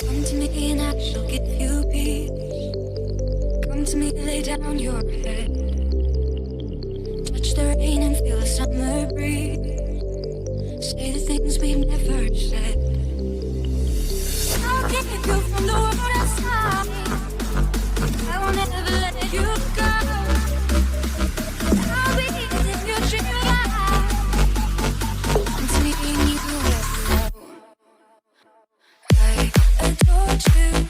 Come to me and I shall give you peace. Come to me, lay down your head. Touch the rain and feel the summer you.